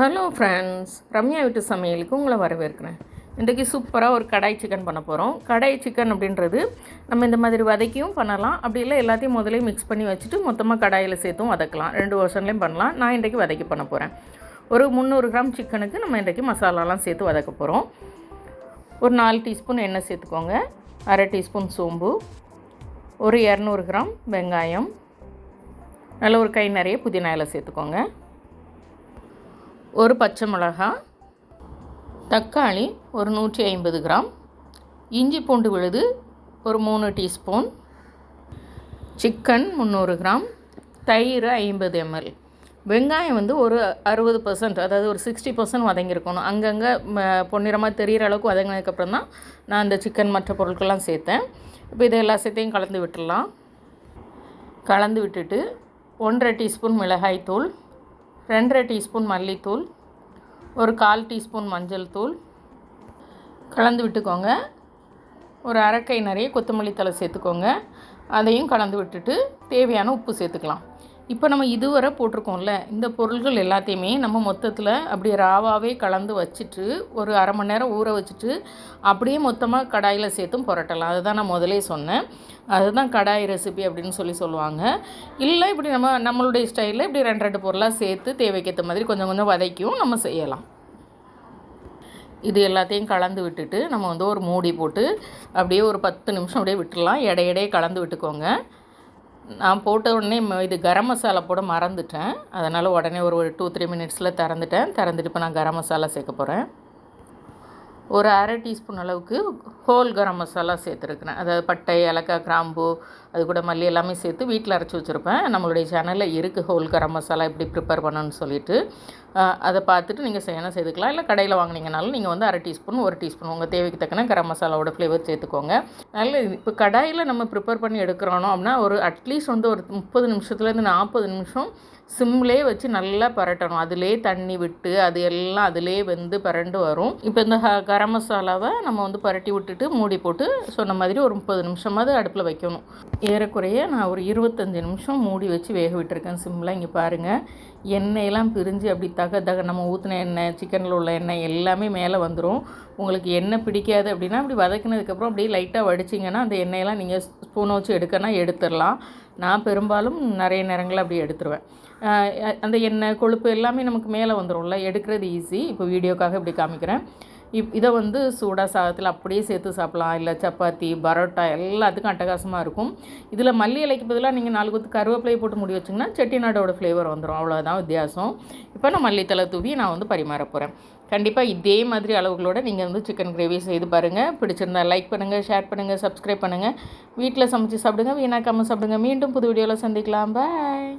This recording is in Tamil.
ஹலோ ஃப்ரெண்ட்ஸ் ரம்யா வீட்டு சமையலுக்கு உங்களை வரவேற்கிறேன். இன்றைக்கி சூப்பராக ஒரு கடாய் சிக்கன் பண்ண போகிறோம் கடாய் சிக்கன் அப்படின்றது நம்ம இந்த மாதிரி வதக்கியும் பண்ணலாம். அப்படி இல்லை எல்லாத்தையும் முதலே மிக்ஸ் பண்ணி வச்சுட்டு மொத்தமாக கடாயில் சேர்த்தும் வதக்கலாம். ரெண்டு வருஷன்லேயும் பண்ணலாம். நான் இன்றைக்கி வதக்கி பண்ண போகிறேன் ஒரு முந்நூறு கிராம் சிக்கனுக்கு நம்ம இன்றைக்கி மசாலாலாம் சேர்த்து வதக்க போகிறோம் ஒரு நாலு டீஸ்பூன் எண்ணெய் சேர்த்துக்கோங்க. அரை டீஸ்பூன் சோம்பு. ஒரு இரநூறு கிராம் வெங்காயம். நல்ல ஒரு கை நிறைய புதினா இலை சேர்த்துக்கோங்க. ஒரு பச்சை மிளகாய் தக்காளி ஒரு நூற்றி ஐம்பது கிராம் இஞ்சி பூண்டு விழுது ஒரு மூணு டீஸ்பூன் சிக்கன் முந்நூறு கிராம் தயிர் ஐம்பது எம்எல். வெங்காயம் வந்து ஒரு அறுபது பர்சன்ட் அதாவது ஒரு சிக்ஸ்டி பர்சன்ட் வதங்கியிருக்கணும். அங்கங்கே பொன்னிறமாக தெரிகிற அளவுக்கு வதங்கினதுக்கப்புறம் தான் நான் அந்த சிக்கன் மற்ற பொருட்கள்லாம் சேர்த்தேன். இப்போ இதை எல்லா சேர்த்தையும் கலந்து விட்டுடலாம். கலந்து விட்டுட்டு ஒன்றரை டீஸ்பூன் மிளகாய் தூள் ரெண்டரை டீஸ்பூன் மல்லித்தூள் ஒரு கால் டீஸ்பூன் மஞ்சள் தூள். கலந்து விட்டுக்கோங்க. ஒரு அரைக்கை நிறைய கொத்தமல்லி தலை சேர்த்துக்கோங்க. அதையும் கலந்து விட்டுட்டு தேவையான உப்பு சேர்த்துக்கலாம். இப்போ நம்ம இதுவரை போட்டிருக்கோம்ல இந்த பொருள்கள் எல்லாத்தையுமே நம்ம மொத்தத்தில் அப்படியே ராவாகவே கலந்து வச்சுட்டு ஒரு அரை மணி நேரம் ஊற வச்சுட்டு அப்படியே மொத்தமாக கடாயில் சேர்த்தும் புரட்டலாம். அதுதான் நான் முதலே சொன்னேன். அதுதான் கடாய் ரெசிபி அப்படின்னு சொல்லி சொல்லுவாங்க. இல்லை இப்படி நம்ம நம்மளுடைய ஸ்டைலில் இப்படி ரெண்டு ரெண்டு பொருளாக சேர்த்து தேவைக்கேற்ற மாதிரி கொஞ்சம் கொஞ்சம் வதக்கியும் நம்ம செய்யலாம். இது எல்லாத்தையும் கலந்து விட்டுட்டு நம்ம வந்து ஒரு மூடி போட்டு அப்படியே ஒரு பத்து நிமிஷம் அப்படியே விட்டுடலாம். இடையிடையே கலந்து விட்டுக்கோங்க. நான் போட்ட உடனே ம- இது கரம் மசாலா போட மறந்துட்டேன். அதனால் உடனே ஒரு ஒரு டூ த்ரீ மினிட்ஸில் திறந்துட்டேன். திறந்துட்டு இப்போ நான் கரம் மசாலா சேர்க்க போகிறேன் ஒரு அரை டீஸ்பூன் அளவுக்கு ஹோல் கரம் மசாலா சேர்த்துருக்குறேன். அதாவது பட்டை ஏலக்காய் கிராம்பு அது கூட மல்லி எல்லாமே சேர்த்து வீட்டில் அரைச்சி வச்சுருப்பேன். நம்மளுடைய சேனலில் இருக்குது ஹோல் கரம் மசாலா எப்படி ப்ரிப்பேர் பண்ணணும்னு சொல்லிட்டு. அதை பார்த்துட்டு நீங்கள் செய்யணும் சேர்த்துக்கலாம் இல்லை கடையில் வாங்கினீங்கனாலும் நீங்கள் வந்து அரை டீஸ்பூன் ஒரு டீஸ்பூன் உங்கள் தேவைக்கு தக்கன கரம் மசாலாவோட ஃப்ளேவர் சேர்த்துக்கோங்க. நல்ல இப்போ கடாயில் நம்ம ப்ரிப்பேர் பண்ணி எடுக்கிறோம் அப்படின்னா ஒரு அட்லீஸ்ட் வந்து ஒரு முப்பது நிமிஷத்துலேருந்து நாற்பது நிமிஷம் சிம்லேயே வச்சு நல்லா பரட்டணும். அதிலே தண்ணி விட்டு அது எல்லாம் அதிலே வெந்து பரண்டு வரும். இப்போ இந்த ஹ- கரம் மசாலாவை நம்ம வந்து பரட்டி விட்டுட்டு மூடி போட்டு சொன்ன மாதிரி ஒரு முப்பது நிமிஷமாவது அடுப்பில் வைக்கணும். ஏறக்குறைய நான் ஒரு இருபத்தஞ்சி நிமிஷம் மூடி வச்சு வேக விட்டுருக்கேன் சிம்மில் இங்கே பாருங்கள் எண்ணெயெல்லாம் பிரிஞ்சு அப்படி தக தக நம்ம ஊற்றின எண்ணெய் சிக்கனில் உள்ள எண்ணெய் எல்லாமே மேலே வந்துடும் உங்களுக்கு எண்ணெய் பிடிக்காது அப்படின்னா அப்படி வதக்குனதுக்கப்புறம் அப்படியே லைட்டாக வடிச்சிங்கன்னா அந்த எண்ணெயெல்லாம் நீங்கள் ஸ்பூனை வச்சு எடுக்கனா எடுத்துடலாம். நான் பெரும்பாலும் நிறைய நேரங்களில் அப்படி எடுத்துருவேன். அந்த எண்ணெய் கொழுப்பு எல்லாமே நமக்கு மேலே வந்துடும்ல எடுக்கிறது ஈஸி இப்போ வீடியோக்காக இப்படி காமிக்கிறேன். இப் இதை வந்து சூடாக சாதத்தில் அப்படியே சேர்த்து சாப்பிடலாம். இல்லை சப்பாத்தி பரோட்டா எல்லாத்துக்கும் அட்டகாசமாக இருக்கும். இதில் மல்லி இலைக்கு பதிலாக நீங்கள் நாலு கொத்து கருவேப்பிலையை போட்டு முடி வச்சிங்கன்னா செட்டிநாடோட ஃப்ளேவர் வந்துடும் அவ்வளோதான் வித்தியாசம். இப்போ நான் மல்லித்தலை தூவி நான் வந்து பரிமாற போகிறேன் கண்டிப்பாக இதே மாதிரி அளவுகளோட நீங்கள் வந்து சிக்கன் கிரேவி செய்து பாருங்கள் பிடிச்சிருந்தா லைக் பண்ணுங்கள் ஷேர் பண்ணுங்கள் சப்ஸ்கிரைப் பண்ணுங்கள் வீட்டில் சமைச்சு சாப்பிடுங்க வீணாக்காமல் சாப்பிடுங்க. மீண்டும் புது வீடியோவில் சந்திக்கலாம். பாய்